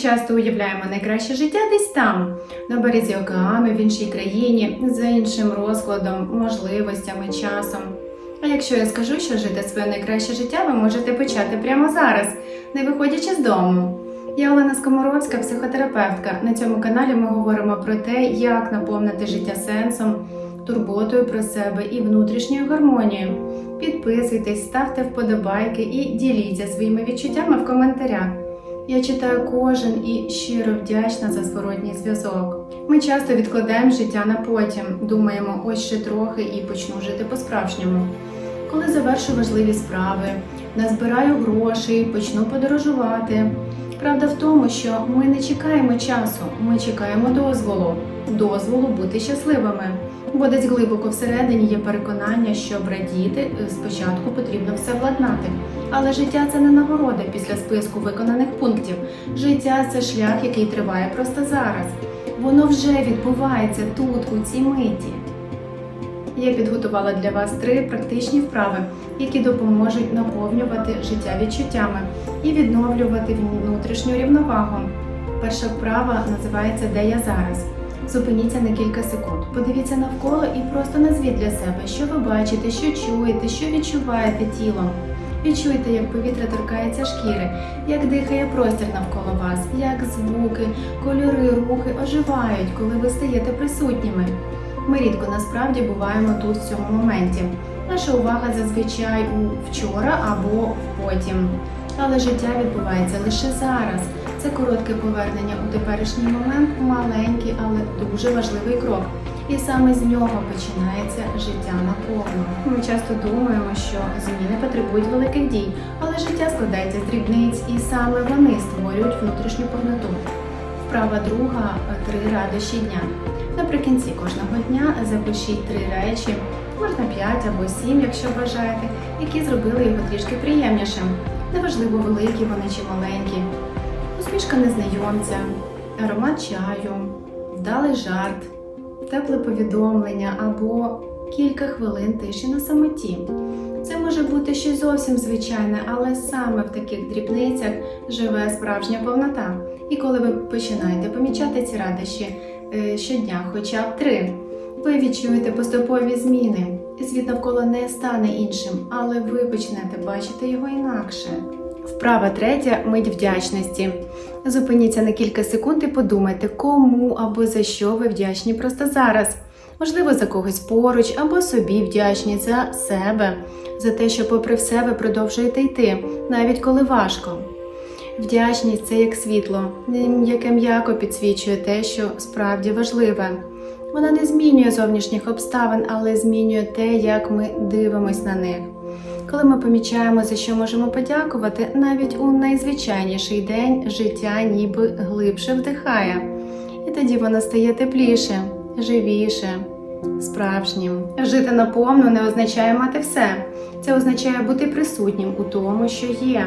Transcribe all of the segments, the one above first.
часто уявляємо найкраще життя десь там, на березі океану, в іншій країні, за іншим розкладом, можливостями, часом. А якщо я скажу, що жити своє найкраще життя ви можете почати прямо зараз, не виходячи з дому. Я Олена Скоморовська, психотерапевтка. На цьому каналі ми говоримо про те, як наповнити життя сенсом, турботою про себе і внутрішньою гармонією. Підписуйтесь, ставте вподобайки і діліться своїми відчуттями в коментарях. Я читаю кожен і щиро вдячна за зворотній зв'язок. Ми часто відкладаємо життя на потім, думаємо, ось ще трохи і почну жити по-справжньому. Коли завершу важливі справи, назбираю грошей, почну подорожувати. Правда в тому, що ми не чекаємо часу, ми чекаємо дозволу, дозволу бути щасливими. Бо десь глибоко всередині є переконання, щоб радіти, е, спочатку потрібно все владнати. Але життя це не нагорода після списку виконаних пунктів. Життя це шлях, який триває просто зараз. Воно вже відбувається тут, у цій миті. Я підготувала для вас три практичні вправи, які допоможуть наповнювати життя відчуттями і відновлювати внутрішню рівновагу. Перша вправа називається Де я зараз. Зупиніться на кілька секунд. Подивіться навколо і просто назвіть для себе, що ви бачите, що чуєте, що відчуваєте тілом. Відчуйте, як повітря торкається шкіри, як дихає простір навколо вас, як звуки, кольори, рухи оживають, коли ви стаєте присутніми. Ми рідко насправді буваємо тут в цьому моменті. Наша увага зазвичай у вчора або потім. Але життя відбувається лише зараз. Це коротке повернення у теперішній момент, маленький, але дуже важливий крок. І саме з нього починається життя наповно. Ми часто думаємо, що зміни потребують великих дій, але життя складається з дрібниць, і саме вони створюють внутрішню повноту. Вправа друга три радощі дня. Наприкінці кожного дня запишіть три речі, можна п'ять або сім, якщо бажаєте, які зробили його трішки приємнішим. Неважливо, великі вони чи маленькі. Усмішка незнайомця, аромат чаю, вдалий жарт, тепле повідомлення або кілька хвилин тиші на самоті. Це може бути щось зовсім звичайне, але саме в таких дрібницях живе справжня повнота. І коли ви починаєте помічати ці радощі е, щодня, хоча б три, ви відчуєте поступові зміни. Світ навколо не стане іншим, але ви почнете бачити його інакше. Вправа третя мить вдячності. Зупиніться на кілька секунд і подумайте, кому або за що ви вдячні просто зараз. Можливо, за когось поруч або собі вдячні за себе, за те, що, попри все, ви продовжуєте йти, навіть коли важко. Вдячність це як світло, яке м'яко підсвічує те, що справді важливе. Вона не змінює зовнішніх обставин, але змінює те, як ми дивимось на них. Коли ми помічаємо, за що можемо подякувати, навіть у найзвичайніший день життя ніби глибше вдихає. І тоді воно стає тепліше, живіше, справжнім. Жити наповну не означає мати все. Це означає бути присутнім у тому, що є.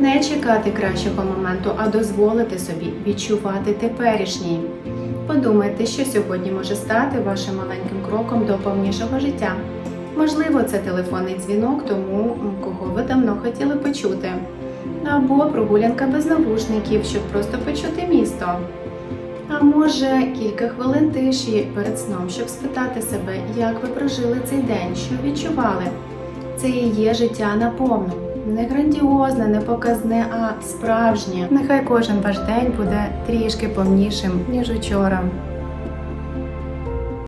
Не чекати кращого моменту, а дозволити собі відчувати теперішній. Подумайте, що сьогодні може стати вашим маленьким кроком до повнішого життя. Можливо, це телефонний дзвінок тому, кого ви давно хотіли почути. Або прогулянка без навушників, щоб просто почути місто. А може, кілька хвилин тиші перед сном, щоб спитати себе, як ви прожили цей день, що відчували. Це і є життя наповну. Не грандіозне, не показне, а справжнє. Нехай кожен ваш день буде трішки повнішим, ніж учора.